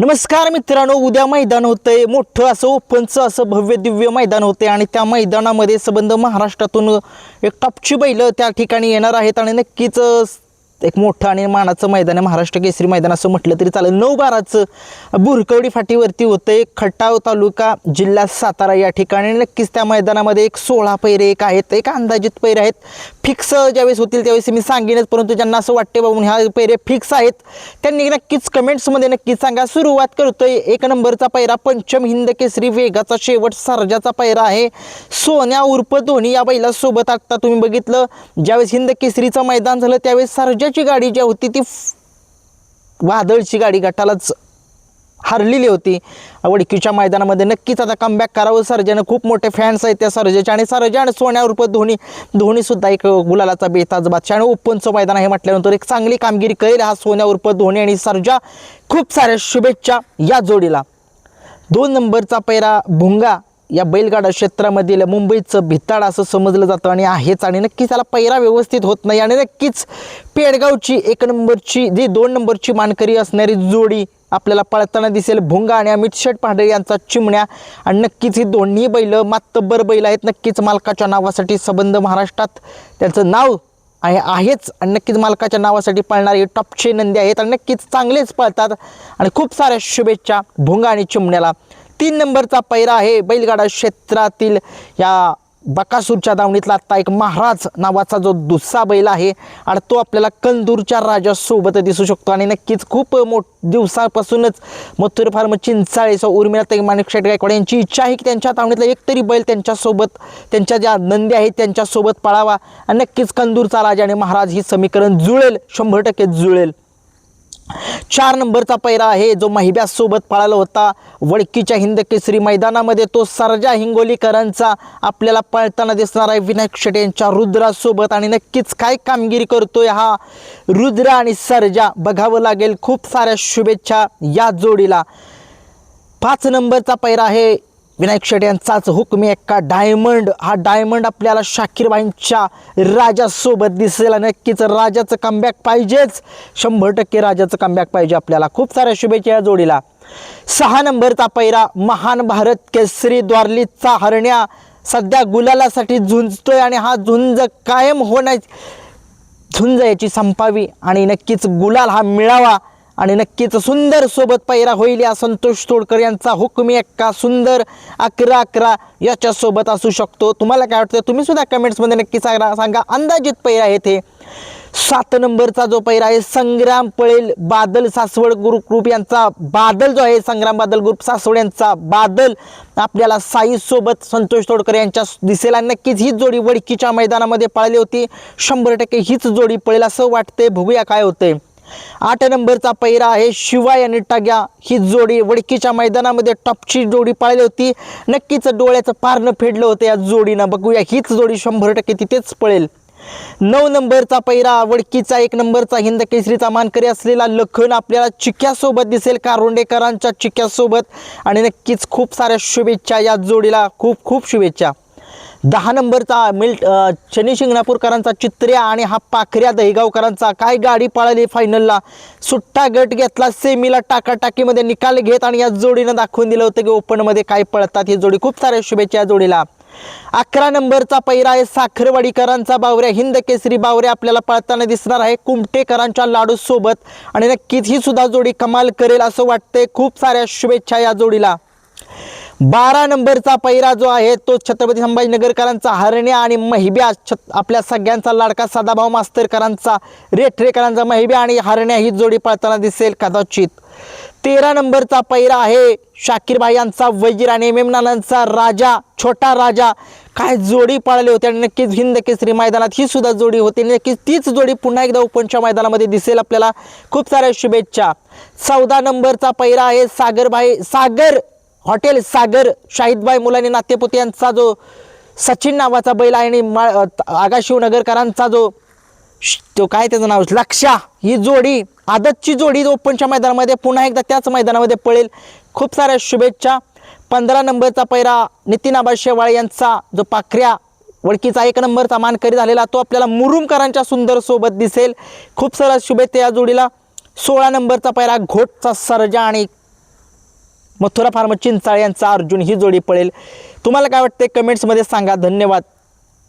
नमस्कार मित्रांनो उद्या मैदान होतंय. मोठं असं ओपनचं असं भव्य दिव्य मैदान होते आणि त्या मैदानामध्ये संबंध महाराष्ट्रातून एक टॉपची बैल त्या ठिकाणी येणार आहेत आणि नक्कीच एक मोठं आणि मानाचं मैदान आहे. महाराष्ट्र केसरी मैदान असं म्हटलं तरी चालेल. नऊ बाराचं बुरकवडी फाटीवरती होतं. खटाव तालुका जिल्हा सातारा या ठिकाणी. नक्कीच त्या मैदानामध्ये एक सोळा पैरे एक आहेत. एक अंदाजित पैरे आहेत. फिक्स ज्यावेळेस होतील त्यावेळेस मी सांगेनच. परंतु ज्यांना असं वाटते बाबून ह्या पैरे फिक्स आहेत त्यांनी नक्कीच कमेंट्समध्ये नक्कीच सांगा. सुरुवात करतोय एक नंबरचा पैरा. पंचम हिंद केसरी वेगाचा शेवट सर्जाचा पैरा आहे. सोन्या उर्फ धोनी या बैलासोबत आता तुम्ही बघितलं. ज्यावेळेस हिंद केसरीचं मैदान झालं त्यावेळेस सर्जाची गाडी जी होती ती फ- वादळची गाडी गटालाच हरलेली होती. वडकीच्या मैदानामध्ये नक्कीच आता कमबॅक करावं. सर्जानं खूप मोठे फॅन्स आहेत त्या सर्जाचे आणि सर्जा आणि सोन्यावर धोनी. धोनीसुद्धा एक गुलालाचा बेताज बादशाह आणि ओपनचं मैदान आहे म्हटल्यानंतर एक चांगली कामगिरी करेल हा सोन्यावर धोनी आणि सर्जा. खूप साऱ्या शुभेच्छा या जोडीला. दोन नंबरचा पैरा भुंगा या बैलगाडा क्षेत्रामधील मुंबईचं भिताड असं समजलं जातं आणि आहेच. आणि नक्कीच त्याला पैरा व्यवस्थित होत नाही. आणि नक्कीच पेडगावची एक नंबरची जी दोन नंबरची मानकरी असणारी जोडी आपल्याला पळताना दिसेल. भुंगा आणि अमित शेठ पांढरे यांचा चिमण्या. आणि नक्कीच ही दोन्ही बैल मातब्बर बैल आहेत. नक्कीच मालकाच्या नावासाठी संबंध महाराष्ट्रात त्यांचं नाव आहे आहेच. आणि नक्कीच मालकाच्या नावासाठी पळणारे टॉपचे नंदी आहेत. आणि नक्कीच चांगलेच पळतात. आणि खूप साऱ्या शुभेच्छा भुंगा आणि चिमण्याला. तीन नंबरचा पैरा आहे बैलगाडा क्षेत्रातील या बकासूरच्या दावणीतला आत्ता एक महाराज नावाचा जो दुसरा बैल आहे आणि तो आपल्याला कंदूरच्या राजासोबत दिसू शकतो. आणि नक्कीच खूप मोठ दिवसापासूनच मथुर फार्म चिंचाळेचा उर्मिळा माणिक शेट गायकवाड यांची इच्छा आहे की त्यांच्या तावणीतला एकतरी बैल त्यांच्यासोबत त्यांच्या ज्या नंदी आहेत त्यांच्यासोबत पळावा. आणि नक्कीच कंदूरचा राजा आणि महाराज ही समीकरण जुळेल शंभर टक्के जुळेल. चार नंबरचा पैरा आहे जो महिब्यासोबत पळाला होता. वडकीच्या हिंद केसरी मैदानामध्ये तो सरजा हिंगोलीकरांचा आपल्याला पळताना दिसणार आहे. विनायक शेटे यांच्या रुद्रासोबत आणि नक्कीच काय कामगिरी करतोय हा रुद्र आणि सर्जा बघावं लागेल. खूप साऱ्या शुभेच्छा या जोडीला. पाच नंबरचा पैरा आहे. विनायक शेट यांचाच हुकमी एक्का डायमंड. हा डायमंड आपल्याला शाकीरबाईंच्या राजासोबत दिसेल नक्कीच राजाचं कमबॅक पाहिजेच. शंभर टक्के राजाचं कमबॅक पाहिजे आपल्याला. खूप साऱ्या शुभेच्छा या जोडीला. सहा नंबरचा पैरा महान भारत केसरी द्वारलीचा हरण्या सध्या गुलालासाठी झुंजतोय आणि हा झुंज कायम होण्या झुंज याची संपावी आणि नक्कीच गुलाल हा मिळावा. आणि नक्कीच सुंदर सोबत पैरा होईल या संतोष तोडकर यांचा हुकमी एक्का सुंदर अकरा अकरा याच्यासोबत असू शकतो. तुम्हाला काय वाटतं? तुम्ही सुद्धा कमेंट्समध्ये नक्की सांगा सांगा. अंदाजित पैरा आहे ते सात नंबरचा जो पैरा आहे संग्राम पळेल बादल सासवड ग्रुप ग्रुप यांचा बादल जो आहे संग्राम बादल ग्रुप सासवड यांचा बादल आपल्याला साईसोबत संतोष तोडकर यांच्या दिसेल. आणि नक्कीच हीच जोडी वडकीच्या मैदानामध्ये पळाली होती. शंभर टक्के हीच जोडी पळेल असं वाटतंय. बघूया काय होतंय. आठ नंबरचा पैरा आहे. शिवाय आणि टाग्या ही जोडी वडकीच्या मैदानामध्ये टॉपची जोडी पाळली होती. नक्कीच डोळ्याचं पारणं फेडलं होतं या जोडीनं. बघूया हीच जोडी शंभर टक्के तिथेच पळेल. नऊ नंबरचा पैरा वडकीचा एक नंबरचा हिंद केसरीचा मानकरी असलेला लखन आपल्याला चिक्यासोबत दिसेल कारोंडेकरांच्या चिक्यासोबत आणि नक्कीच खूप साऱ्या शुभेच्छा या जोडीला. खूप खूप शुभेच्छा. दहा नंबरचा मिल्ट शनी शिंगणापूरकरांचा चित्र्या आणि हा पाखऱ्या दहिगावकरांचा. काय गाडी पळाली फायनलला सुट्टा गट घेतला सेमीला टाकाटाकीमध्ये निकाल घेत आणि या जोडीनं दाखवून दिलं होतं की ओपनमध्ये काय पळतात ही जोडी. खूप साऱ्या शुभेच्छा या जोडीला. अकरा नंबरचा पैरा आहे साखरवाडीकरांचा बावऱ्या. हिंद केसरी बावऱ्या आपल्याला पळताना दिसणार आहे कुमटेकरांच्या लाडू सोबत. आणि नक्कीच ही सुद्धा जोडी कमाल करेल असं वाटतंय. खूप साऱ्या शुभेच्छा या जोडीला. बारा नंबरचा पैरा जो आहे तो छत्रपती संभाजीनगरकरांचा हरण्या आणि महिब्या छत आपल्या सगळ्यांचा लाडका सदाभाऊ मास्तरकरांचा रेठरेकरांचा महिब्या आणि हरण्या ही जोडी पळताना दिसेल कदाचित. तेरा नंबरचा पैरा आहे शाकीरबाई यांचा वजीर आणि एम एम नानांचा राजा छोटा राजा. काय जोडी पाळली होती आणि नक्कीच हिंद केसरी मैदानात ही सुद्धा जोडी होती. नक्कीच तीच जोडी पुन्हा एकदा ओपनच्या मैदानामध्ये दिसेल आपल्याला. खूप साऱ्या शुभेच्छा. चौदा नंबरचा पैरा आहे सागरबाई सागर हॉटेल सागर शाहिदबाई मुलानी नातेपुते यांचा जो सचिन नावाचा बैल आहे आणि मा आगाशिवनगरकरांचा जो तो काय त्याचं नाव? लक्षा ही जोडी आदतची जोडी ओपनच्या मैदानामध्ये पुन्हा एकदा त्याच मैदानामध्ये पळेल. खूप साऱ्या शुभेच्छा. पंधरा नंबरचा पैरा नितीन आबा शेवाळे यांचा जो पाखऱ्या वळखीचा एक नंबरचा मानकरी झालेला तो आपल्याला मुरुमकरांच्या सुंदर सोबत दिसेल. खूप साऱ्या शुभेच्छा या जोडीला. सोळा नंबरचा पैरा घोटचा सरजा आणि मथुरा फार्म चिंचाळ यांचा अर्जुन ही जोडी पळेल. तुम्हाला काय वाटते कमेंट्समध्ये सांगा. धन्यवाद.